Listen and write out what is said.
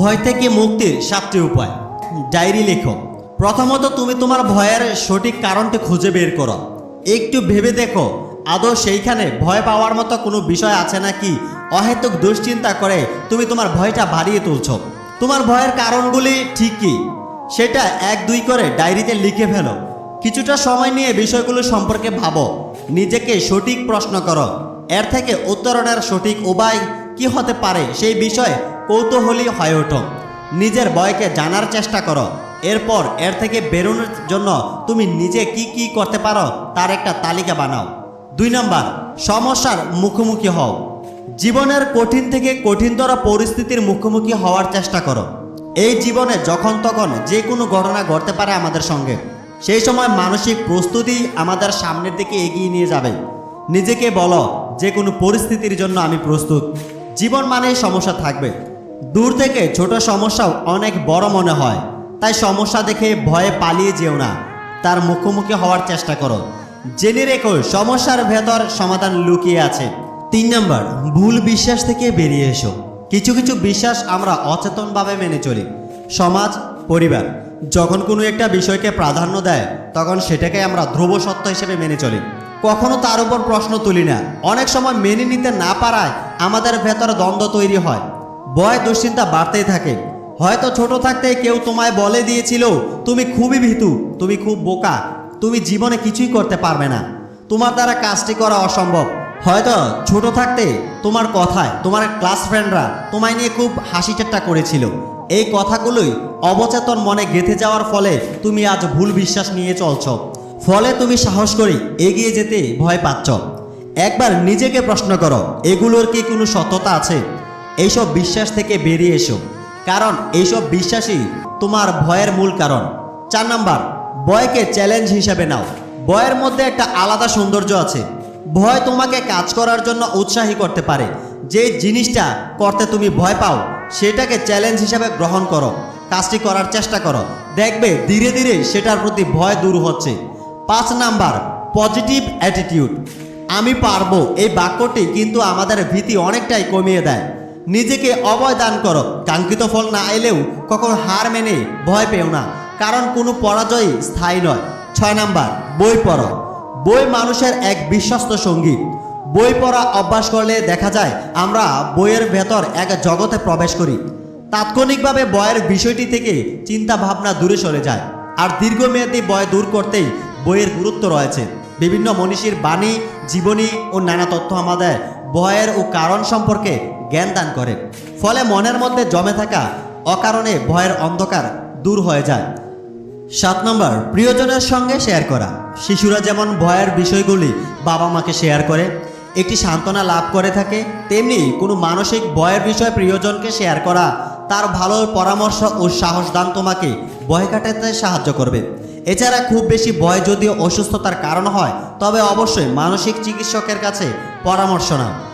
ভয় থেকে মুক্তির সাতটি উপায়। ডায়েরি লেখো। প্রথমত তুমি তোমার ভয়ের সঠিক কারণটি খুঁজে বের করো। একটু ভেবে দেখো, আদৌ সেইখানে ভয় পাওয়ার মতো কোনো বিষয় আছে নাকি? অহেতুক দুশ্চিন্তা করে তুমি তোমার ভয়টা বাড়িয়ে তুলছ। তোমার ভয়ের কারণগুলি ঠিক কি? সেটা এক দুই করে ডায়েরিতে লিখে ফেলো। কিছুটা সময় নিয়ে বিষয়গুলো সম্পর্কে ভাবো। নিজেকে সঠিক প্রশ্ন করো। এর থেকে উত্তরণের সঠিক উপায় কি হতে পারে সেই বিষয়ে কৌতূহলী হয়ে ওঠো নিজের বয়কে জানার চেষ্টা করো। এরপর এর থেকে বেরোনোর জন্য তুমি নিজে কি কি করতে পারো তার একটা তালিকা বানাও। দুই নম্বর, সমস্যার মুখোমুখি হও। জীবনের কঠিন থেকে কঠিনতর পরিস্থিতির মুখোমুখি হওয়ার চেষ্টা করো। এই জীবনে যখন তখন যে কোনো ঘটনা ঘটতে পারে আমাদের সঙ্গে। সেই সময় মানসিক প্রস্তুতি আমাদের সামনের দিকে এগিয়ে নিয়ে যাবে। নিজেকে বলো, যে কোনো পরিস্থিতির জন্য আমি প্রস্তুত। জীবন মানেই সমস্যা থাকবে। দূর থেকে ছোট সমস্যাও অনেক বড় মনে হয়। তাই সমস্যা দেখে ভয়ে পালিয়ে যেও না। তার মুখোমুখি হওয়ার চেষ্টা করো। জেনে রেখো, সমস্যার ভেতর সমাধান লুকিয়ে আছে। তিন নম্বর, ভুল বিশ্বাস থেকে বেরিয়ে এসো। কিছু কিছু বিশ্বাস আমরা অচেতনভাবে মেনে চলি। সমাজ, পরিবার, যখন কোনো একটা বিষয়কে প্রাধান্য দেয়, তখন সেটাকে আমরা ধ্রুব সত্য হিসেবে মেনে চলি। কখনো তার উপর প্রশ্ন তুলি না। অনেক সময় মেনে নিতে না পারায় আমাদের ভেতরে দ্বন্দ্ব তৈরি হয়। ভয় দুশ্চিন্তা বাড়তেই থাকে। হয়তো ছোট থাকতে কেউ তোমায় বলে দিয়েছিল, তুমি খুবই ভীতু, তুমি খুব বোকা, তুমি জীবনে কিছুই করতে পারবে না। তোমার দ্বারা কাজটি করা অসম্ভব। হয়তো ছোট থাকতে তোমার কথায়, তোমার ক্লাস ফ্রেন্ডরা তোমায় নিয়ে খুব হাসি ঠাট্টা করেছিল। এই কথাগুলোই অবচেতন মনে গেঁথে যাওয়ার ফলে তুমি আজ ভুল বিশ্বাস নিয়ে চলছ। ফলে তুমি সাহস করে এগিয়ে যেতে ভয় পাচ্ছ। একবার নিজেকে প্রশ্ন করো, এগুলোর কি কোনো সত্যতা আছে? এইসব বিশ্বাস থেকে বেরিয়ে এসো। কারণ এইসব বিশ্বাসই তোমার ভয়ের মূল কারণ। চার নাম্বার, ভয়কে চ্যালেঞ্জ হিসাবে নাও। ভয়ের মধ্যে একটা আলাদা সৌন্দর্য আছে। ভয় তোমাকে কাজ করার জন্য উৎসাহী করতে পারে। যে জিনিসটা করতে তুমি ভয় পাও, সেটাকে চ্যালেঞ্জ হিসাবে গ্রহণ করো। কাজটি করার চেষ্টা করো। দেখবে ধীরে ধীরে সেটার প্রতি ভয় দূর হচ্ছে। পাঁচ নাম্বার পজিটিভ অ্যাটিটিউড আমি পারব। এই বাক্যটি কিন্তু আমাদের ভীতি অনেকটাই কমিয়ে দেয়। নিজেকে অভয় দান করো। কাঙ্ক্ষিত ফল না এলেও কখন হার মেনে ভয় পেও না। কারণ কোনো পরাজয়ই স্থায়ী নয়। ছয় নাম্বার, বই পড়ো। বই মানুষের এক বিশ্বস্ত সঙ্গী। বই পড়া অভ্যাস করলে দেখা যায় আমরা বইয়ের ভেতর এক জগতে প্রবেশ করি। তাৎক্ষণিকভাবে বয়ের বিষয়টি থেকে চিন্তা ভাবনা দূরে সরে যায়। আর দীর্ঘমেয়াদী বয় দূর করতেই বইয়ের গুরুত্ব রয়েছে। বিভিন্ন মনীষীর বাণী, জীবনী ও নানা তথ্য আমাদের ভয়ের ও কারণ সম্পর্কে জ্ঞান দান করে। ফলে মনের মধ্যে জমে থাকা অকারণে ভয়ের অন্ধকার দূর হয়ে যায়। সাত নম্বর, প্রিয়জনের সঙ্গে শেয়ার করা। শিশুরা যেমন ভয়ের বিষয়গুলি বাবা মাকে শেয়ার করে, একটি সান্ত্বনা লাভ করে থাকে, তেমনি কোনো মানসিক ভয়ের বিষয় প্রিয়জনকে শেয়ার করা, তার ভালো পরামর্শ ও সাহস দান তোমাকে ভয় কাটাতে সাহায্য করবে। এছাড়া খুব বেশি ভয় যদিও অসুস্থতার কারণ হয়, তবে অবশ্যই মানসিক চিকিৎসকের কাছে পরামর্শ নাও।